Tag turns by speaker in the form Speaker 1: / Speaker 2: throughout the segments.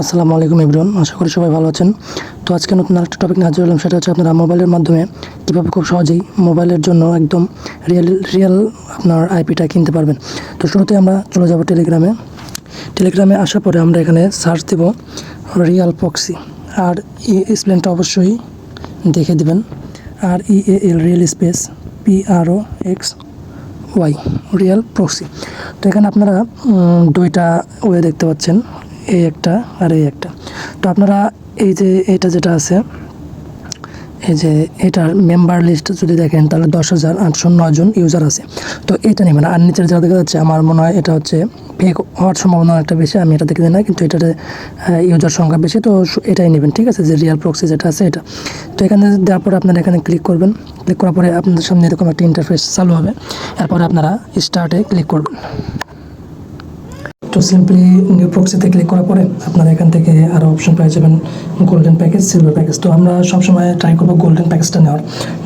Speaker 1: আসসালামু আলাইকুম ইবরন আশা করি সবাই ভালো আছেন। তো আজকে নতুন আরেকটা টপিক নিয়ে হাজির হলাম, সেটা হচ্ছে আপনারা মোবাইলের মাধ্যমে কীভাবে খুব সহজেই মোবাইলের জন্য একদম রিয়েল রিয়েল আপনার আইপিটা কিনতে পারবেন। তো শুরুতে আমরা চলে যাব টেলিগ্রামে টেলিগ্রামে আসার পরে আমরা এখানে সার্চ দেব রিয়াল পক্সি আর ই স্পেনটা অবশ্যই দেখে দিবেন। আর ই এল real space P R O X Y real proxy তো এখানে আপনারা দুইটা ওয়ে দেখতে পাচ্ছেন। এই একটা আর এই একটা। তো আপনারা এই যে এটা যেটা আছে, এই যে এটার মেম্বার লিস্ট যদি দেখেন, তাহলে দশ হাজার আটশো জন ইউজার আছে। তো এটা নেবেন। আর নিচের যা দেখা যাচ্ছে, আমার মনে হয় এটা হচ্ছে ফেক হওয়ার সম্ভাবনা একটা বেশি, আমি এটা দেখে দিই না কিন্তু এটাতে ইউজার সংখ্যা বেশি, তো এটাই নেবেন, ঠিক আছে? যে রিয়াল প্রক্সি যেটা আছে এটা। তো এখানে দেওয়ার পরে আপনারা এখানে ক্লিক করবেন। ক্লিক করার পরে আপনাদের সামনে এরকম একটা ইন্টারফেস চালু হবে। এরপরে আপনারা স্টার্টে ক্লিক করবেন। তো সিম্পলি নিউ প্রক্সিতে ক্লিক করার পরে আপনারা এখান থেকে আরও অপশন পেয়ে যাবেন গোল্ডেন প্যাকেজ সিলভার প্যাকেজ তো আমরা সবসময় ট্রাই করব গোল্ডেন প্যাকেজটা নেওয়ার।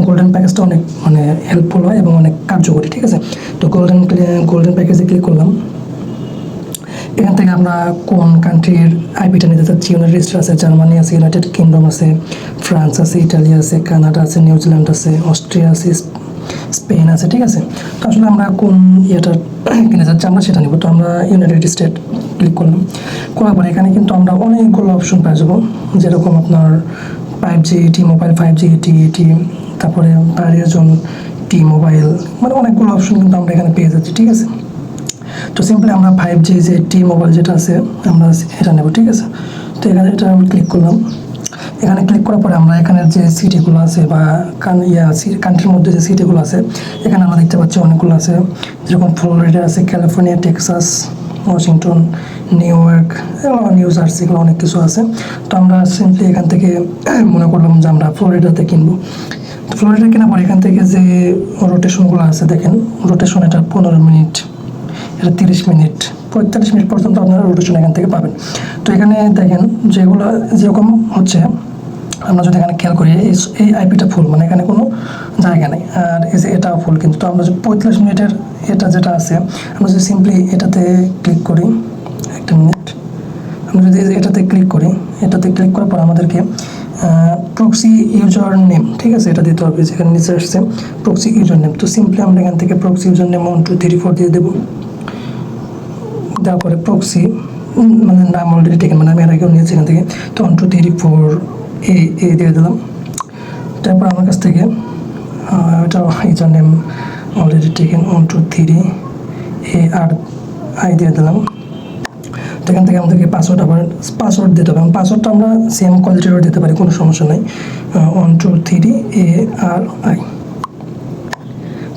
Speaker 1: গোল্ডেন প্যাকেজটা অনেক মানে হেল্পফুল হয় এবং অনেক কার্যকরী, ঠিক আছে? তো গোল্ডেন গোল্ডেন প্যাকেজে ক্লিক করলাম। এখান থেকে আমরা কোন কান্ট্রির আইপিটা নিতে চাচ্ছি? রেজিস্টার আছে জার্মানি আছে ইউনাইটেড কিংডম আছে ফ্রান্স আছে ইটালি আছে কানাডা আছে নিউজিল্যান্ড আছে অস্ট্রিয়া আছে স্পেন আছে, ঠিক আছে? তো আসলে আমরা কোন ইয়েটা কিনে যাচ্ছি, আমরা সেটা নিব। তো আমরা ইউনাইটেড স্টেট ক্লিক করলাম। করার পরে এখানে কিন্তু আমরা অনেকগুলো অপশন পেয়ে যাব। যেরকম আপনার five G T mobile five G T T তারপরে প্যারিয়জন টি মোবাইল মানে অনেকগুলো অপশন কিন্তু আমরা এখানে পেয়ে যাচ্ছি, ঠিক আছে? তো সিম্পলি আমরা ফাইভ জি যে টি মোবাইল যেটা আছে, আমরা এটা নেব, ঠিক আছে? তো এখানে এটা ক্লিক করলাম। এখানে ক্লিক করার পরে আমরা এখানে যে সিটিগুলো আছে বা কান ইয়া কান্ট্রির মধ্যে যে সিটিগুলো আছে, এখানে আমরা দেখতে পাচ্ছি অনেকগুলো আছে। যেরকম ফ্লোরিডা আছে, California, Texas, Washington, New York New Jersey, এগুলো অনেক কিছু আছে। তো আমরা সিম্পলি এখান থেকে মনে করলাম যে আমরা ফ্লোরিডাতে কিনবো। তো ফ্লোরিডা কেনার পর এখান থেকে যে রোটেশনগুলো আছে, দেখেন রোটেশন এটা পনেরো মিনিট, এটা তিরিশ মিনিট, পঁয়তাল্লিশ মিনিট পর্যন্ত আপনারা রোটেশন এখান থেকে পাবেন। তো এখানে দেখেন, যেগুলো যেরকম হচ্ছে আমরা যদি এখানে খেয়াল করি, এই আইপিটা ফুল মানে এখানে কোনো জায়গা নেই। আর এই যে এটাও ফুল কিন্তু তো আমরা যে পঁয়তাল্লিশ মিনিটের এটা যেটা আছে, আমরা যদি সিম্পলি এটাতে ক্লিক করি, একটা মিনিট আমরা যদি এটাতে ক্লিক করি, এটাতে ক্লিক করার পর আমাদেরকে প্রক্সি ইউজার নেম ঠিক আছে, এটা দিতে হবে, যেখানে নিচে আসছে প্রক্সি ইউজার নেম তো সিম্পলি আমরা এখান থেকে proxy user name one two three four দিয়ে দেবো। দেওয়ার পরে প্রক্সি মানে নাম অলরেডি টেকেন মানে আমি এর আগেও নিয়েছি এখান থেকে। তো one two three four A A দিয়ে দিলাম। তারপর আমার কাছ থেকে এটা user name already taken one two three A R I দিয়ে দিলাম। তো এখান থেকে আমাদেরকে পাসওয়ার্ড আবার পাসওয়ার্ড দিতে হবে। পাসওয়ার্ডটা আমরা সেম কোয়ালিটিরও দিতে পারি, কোনো সমস্যা নেই। One two three A R I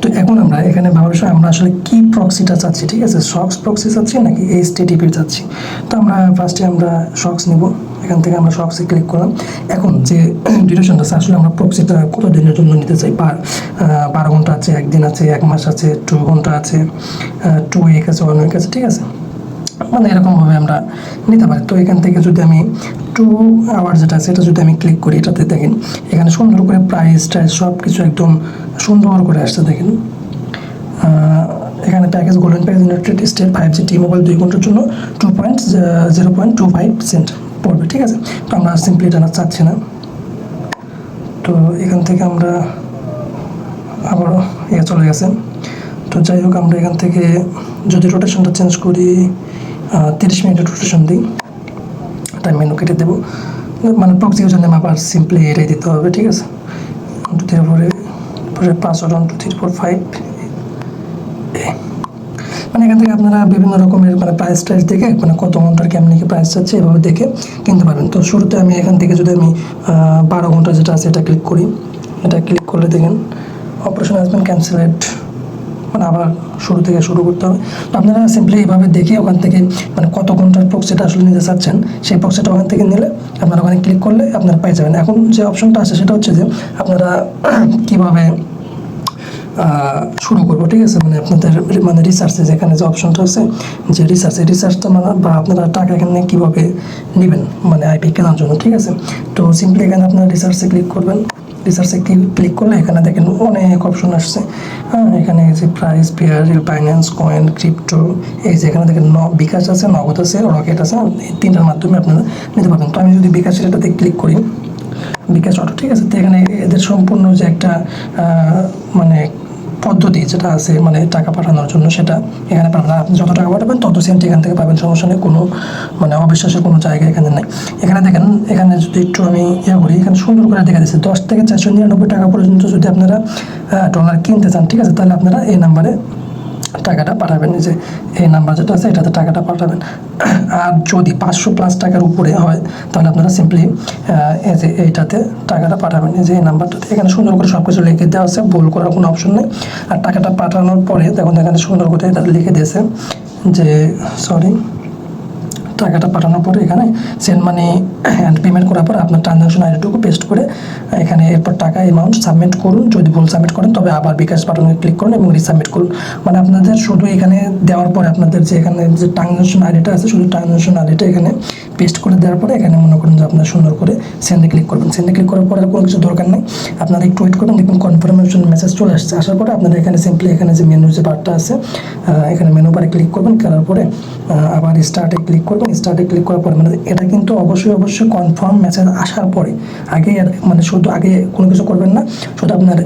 Speaker 1: তো এখন আমরা এখানে ভাবার বিষয় আমরা আসলে কি প্রক্সিটা চাচ্ছি, ঠিক আছে? সক্স প্রক্সি চাচ্ছি নাকি এইচ টিটিপি চাচ্ছি? তো আমরা ফার্স্টে আমরা সক্স নিব, এখান থেকে আমরা সক্সে ক্লিক করলাম। এখন যে ডিউরেশনটা আছে, আসলে আমরা প্রক্সিটা কত দিনের জন্য নিতে চাই? পার বারো ঘণ্টা আছে, একদিন আছে, এক মাস আছে টু ঘণ্টা আছে টু উইক আছে ওয়ান উইক আছে, ঠিক আছে? মানে এরকমভাবে আমরা নিতে পারি। তো এখান থেকে যদি আমি টু আওয়ার যেটা আছে, এটা যদি আমি ক্লিক করি, এটাতে দেখেন, এখানে সুন্দর করে প্রাইস টাইস সব কিছু একদম সুন্দর করে আসছে, দেখেন। এখানে package golden package United State five G T mobile দুই ঘণ্টার জন্য two point zero point two five cent পড়বে, ঠিক আছে? তো আমরা সিম্পলি এটা চাচ্ছি না। তো এখান থেকে আমরা আবারও ইয়ে চলে গেছে। তো যাই হোক, আমরা এখান থেকে যদি রোটেশনটা চেঞ্জ করি তিরিশ মিনিটের রোটেশন দিই। টাইম মেনু কেটে দেবো। মানে প্রক্সি জন্য আবার সিম্পলি এটাই দিতে হবে, ঠিক আছে? ওয়ান টু থ্রি ফোরে পরে password one two three four five মানে এখান থেকে আপনারা বিভিন্ন রকমের মানে প্রাইস টাইস দেখে মানে কত ঘণ্টার কেমনি কি প্রাইস চাচ্ছে এভাবে দেখে কিনতে পারবেন। তো শুরুতে আমি এখান থেকে যদি আমি বারো ঘণ্টা যেটা আছে এটা ক্লিক করি। এটা ক্লিক করলে দেখেন অপারেশন বিন ক্যান্সেলেড মানে আবার শুরু থেকে শুরু করতে হবে। তো আপনারা সিম্পলি এইভাবে দেখে ওখান থেকে মানে কত ঘণ্টার প্রক্সিটা আসলে নিতে চাচ্ছেন, সেই প্রক্সিটা ওখান থেকে নিলে আপনারা ওখানে ক্লিক করলে আপনারা পেয়ে যাবেন। এখন যে অপশনটা আছে সেটা হচ্ছে যে আপনারা কীভাবে শুরু করব, ঠিক আছে? মানে আপনাদের মানে রিসার্চে যেখানে যে অপশনটা আছে, যে রিসার্চ রিসার্চটা মানে বা আপনারা টাকা এখানে কীভাবে নেবেন মানে আইপি কেনার জন্য, ঠিক আছে? তো সিম্পলি এখানে আপনারা রিসার্চে ক্লিক করবেন। রিসার্চে ক্লিক করলে এখানে দেখেন অনেক অপশন আসছে। হ্যাঁ এখানে যে price pair finance coin crypto এই যে এখানে দেখেন বিকাশ আছে, নগদ আছে রকেট আছে তিনটার মাধ্যমে আপনারা নিতে পারবেন। তো আমি যদি বিকাশের এটাতে ক্লিক করি, বিকাশ অটো ঠিক আছে? তো এখানে এদের সম্পূর্ণ যে একটা মানে পদ্ধতি যেটা আছে মানে টাকা পাঠানোর জন্য সেটা। এখানে পাবেন আপনি যত টাকা পাঠাবেন, তত সেন্ট এখান থেকে পাবেন, সমস্যা নেই, কোনো মানে অবিশ্বাসের কোনো জায়গা এখানে নেই। এখানে দেখেন, এখানে যদি একটু আমি ইয়ে করি, এখানে সুন্দর করে দেখা দিচ্ছে দশ থেকে চারশো নিরানব্বই টাকা পর্যন্ত যদি আপনারা ডলার কিনতে চান, ঠিক আছে, তাহলে আপনারা এই নাম্বারে টাকাটা পাঠাবেন যে এই নাম্বার যেটা আছে, এটাতে টাকাটা পাঠাবেন। আর যদি পাঁচশো প্লাস টাকার উপরে হয়, তাহলে আপনারা সিম্পলি এই যে এইটাতে টাকাটা পাঠাবেন। যে এই নাম্বারটাতে এখানে সুন্দর করে সব কিছু লিখে দেওয়া আছে, ভুল করার কোনো অপশন নেই। আর টাকাটা পাঠানোর পরে, দেখুন, এখানে সুন্দর করে এটা লিখে দিয়েছে যে সরি টাকাটা পাঠানোর পরে এখানে সেন্ড মানি অ্যান্ড পেমেন্ট করার পর আপনার ট্রানজাকশন আইডিটুকু পেস্ট করে, এখানে এরপর টাকা অ্যামাউন্ট সাবমিট করুন। যদি ভুল সাবমিট করেন, তবে আবার বিকাশ বাটনে ক্লিক করুন এবং রিসাবমিট করুন। মানে আপনাদের শুধু এখানে দেওয়ার পরে আপনাদের যে এখানে যে ট্রানজাকশন আইডিটা আছে, শুধু ট্রানজাকশন আইডিটা এখানে পেস্ট করে দেওয়ার পরে এখানে মনে করুন যে আপনার সুন্দর করে সেন্ডে ক্লিক করবেন। সেন্ডে ক্লিক করার পরে আর কোনো কিছু দরকার নেই। আপনারা একটু ওয়েট করবেন দেখুন কনফার্মেশন মেসেজ চলে আসছে। আসার পরে আপনারা এখানে সিম্পলি এখানে যে মেনু যে বারটা আছে এখানে মেনু বারে ক্লিক করবেন। করার পরে আবার স্টার্টে ক্লিক করবেন। স্টার্টে ক্লিক করার পরে মানে এটা কিন্তু অবশ্যই অবশ্যই কনফার্ম মেসেজ আসার পরে। আগে আর মানে শুধু আগে কোনো কিছু করবেন না, শুধু আপনার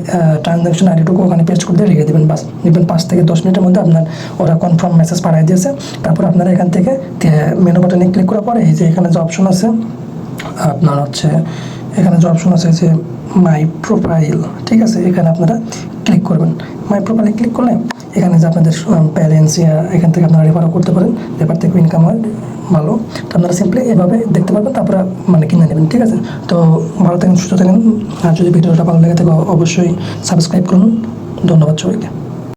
Speaker 1: ট্রানজাকশন আইডিটুকু ওখানে পেস্ট করে দিয়ে রেখে দেবেন। বাস, দেখবেন পাঁচ থেকে দশ মিনিটের মধ্যে আপনার ওরা কনফার্ম মেসেজ পাঠিয়ে দিয়েছে। তারপর আপনারা এখান থেকে মেনু বাটনে ক্লিক করার পরে এই যে এখানে যে অপশন আছে, আপনার হচ্ছে, এখানে যে অপশন আছে যে মাই প্রোফাইল ঠিক আছে? এখানে আপনারা ক্লিক করবেন। মাই প্রোফাইলে ক্লিক করলে এখানে যে আপনাদের প্যারেন্টস এখান থেকে আপনারা রেফারও করতে পারেন। রেফার থেকে ইনকাম হয়, ভালো। তো আপনারা সিম্পলি এভাবে দেখতে পারবেন, তারপরে মানে কিনে নেবেন, ঠিক আছে? তো ভালো থাকেন, সুস্থ থাকেন। আর যদি ভিডিওটা ভালো লেগে থাকে, অবশ্যই সাবস্ক্রাইব করুন। ধন্যবাদ সবাইকে।